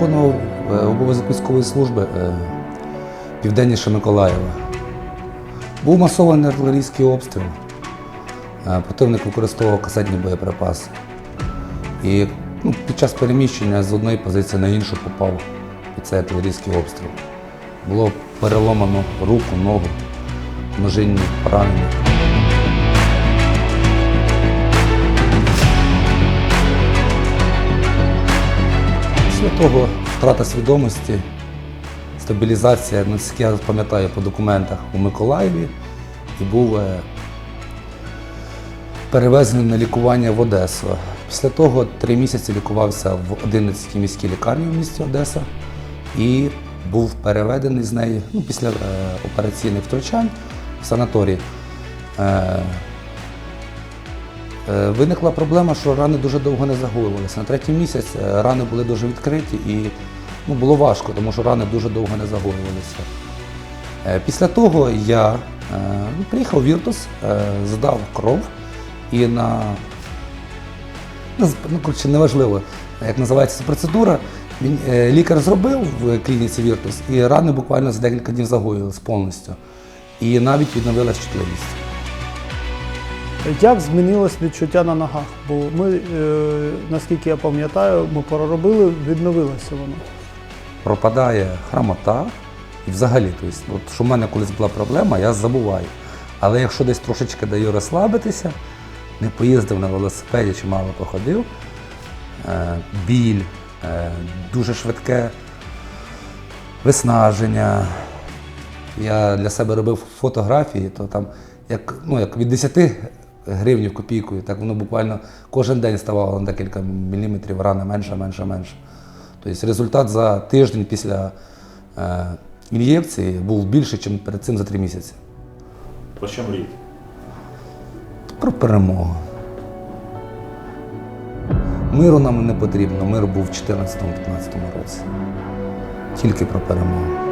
виконував е, обов'язок військової служби е, південніше Миколаєва. Був масований артилерійський обстріл. Е, Противник використовував касетні боєприпаси. І ну, під час переміщення з одної позиції на іншу попав під цей артилерійський обстріл. Було переломано руку, ногу, ножинні поранення. Після того втрата свідомості, стабілізація, наскільки я пам'ятаю по документах у Миколаєві і був е, перевезений на лікування в Одесу. Після того три місяці лікувався в 11-й міській лікарні в місті Одеса і був переведений з неї ну, після е, операційних втручань в санаторій. Е, Виникла проблема, що рани дуже довго не загоювалися. На третій місяць е, рани були дуже відкриті і ну, було важко, тому що рани дуже довго не загоювалися. Е, Після того я ну, приїхав в Віртус, здав кров і на ну, коротше, неважливо, як називається ця процедура. Він, лікар зробив в клініці Віртус, і рани буквально за декілька днів загоїлись повністю. І навіть відновилась чутливість. Як змінилось відчуття на ногах? Бо ми, е, наскільки я пам'ятаю, ми проробили, відновилося воно. пропадає хромота і взагалі, тобто, от, що в мене колись була проблема, я забуваю. Але якщо десь трошечки даю розслабитися, не поїздив на велосипеді чи мало походив, е, біль, е, дуже швидке виснаження. Я для себе робив фотографії, то там як, ну, як від 10 гривень копійкою, так воно буквально кожен день ставало на декілька міліметрів рани менше, менше, менше. Тобто результат за тиждень після е, ін'єкції був більший, ніж перед цим за три місяці. Про що мрієте? Про перемогу. Миру нам не потрібно. Мир був у 2014-2015 році. Тільки про перемогу.